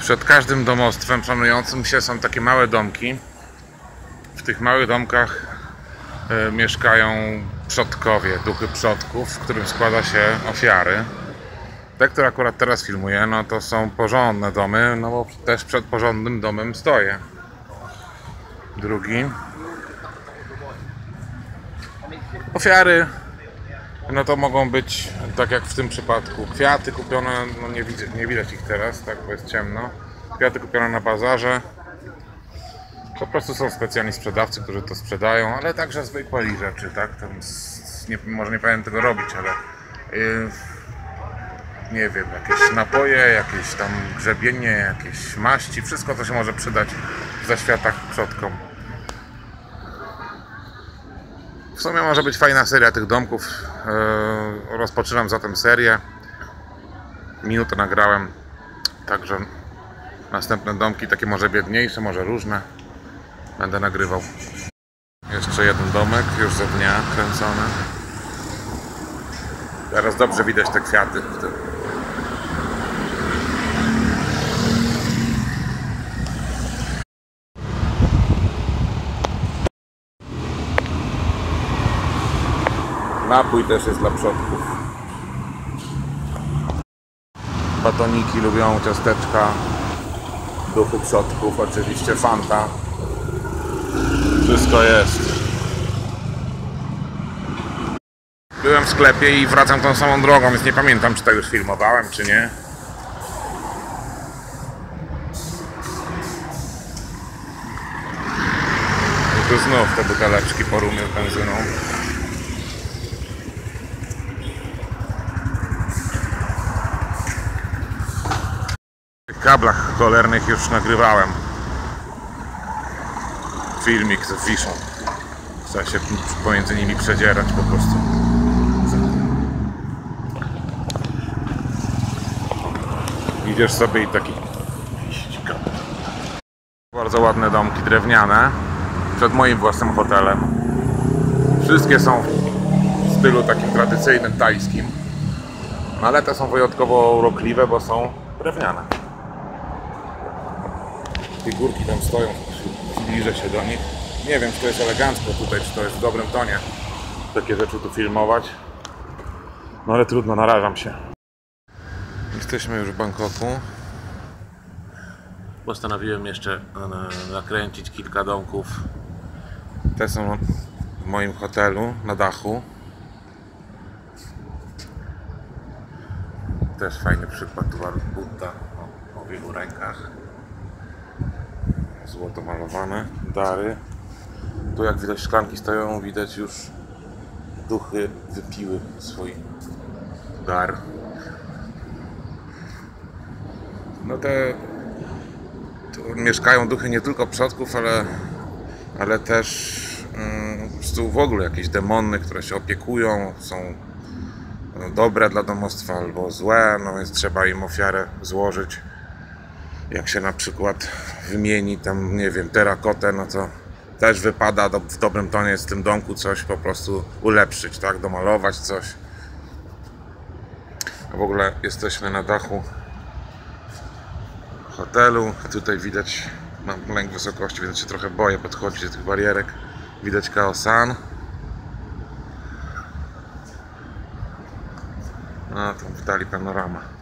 Przed każdym domostwem szanującym się są takie małe domki. W tych małych domkach e, mieszkają przodkowie, duchy przodków, w którym składa się ofiary. Te, które akurat teraz filmuję, no to są porządne domy, no bo też przed porządnym domem stoję. Drugi. Ofiary, no to mogą być, tak jak w tym przypadku, kwiaty kupione, no nie, widzę, nie widać ich teraz, tak, bo jest ciemno. Kwiaty kupione na bazarze. Po prostu są specjalni sprzedawcy, którzy to sprzedają, ale także zwykłe rzeczy, tak? Tam z, nie, może nie powinien tego robić, ale yy, nie wiem, jakieś napoje, jakieś tam grzebienie, jakieś maści, wszystko co się może przydać w zaświatach przodkom. W sumie może być fajna seria tych domków. Yy, rozpoczynam zatem serię. Minutę nagrałem, także następne domki, takie może biedniejsze, może różne, będę nagrywał. Jeszcze jeden domek, już za dnia kręcony. Teraz dobrze widać te kwiaty w tym. Napój też jest dla przodków. Batoniki lubią, ciasteczka. Duchy przodków, oczywiście Fanta. Wszystko jest. Byłem w sklepie i wracam tą samą drogą, więc nie pamiętam, czy to już filmowałem, czy nie. I tu znów te buteleczki po rumie benzyną. Kablach cholernych już nagrywałem. Filmik z wiszą. Trzeba się pomiędzy nimi przedzierać po prostu. Idziesz sobie i taki bardzo ładne domki drewniane przed moim własnym hotelem. Wszystkie są w stylu takim tradycyjnym tajskim, no ale te są wyjątkowo urokliwe, bo są drewniane. Figurki tam stoją, zbliżę się do nich. Nie wiem, czy to jest elegancko tutaj, czy to jest w dobrym tonie takie rzeczy tu filmować. No ale trudno, narażam się. Jesteśmy już w Bangkoku. Postanowiłem jeszcze e, nakręcić kilka domków. Te są w moim hotelu na dachu. Też fajny przykład tu Buddha o, o wielu rękach. Złoto malowane, dary. Tu jak widać szklanki stoją, widać już duchy wypiły swój dar. No te tu mieszkają duchy nie tylko przodków, ale, ale też mm, w ogóle jakieś demony, które się opiekują, są no, dobre dla domostwa albo złe, no więc trzeba im ofiarę złożyć. Jak się na przykład wymieni tam, nie wiem, terakotę, no to też wypada do, w dobrym tonie z tym domku coś po prostu ulepszyć, tak? Domalować coś. A w ogóle jesteśmy na dachu hotelu. Tutaj widać, mam lęk wysokości, więc się trochę boję podchodzić do tych barierek. Widać Kaosan. No, tam w dali panorama.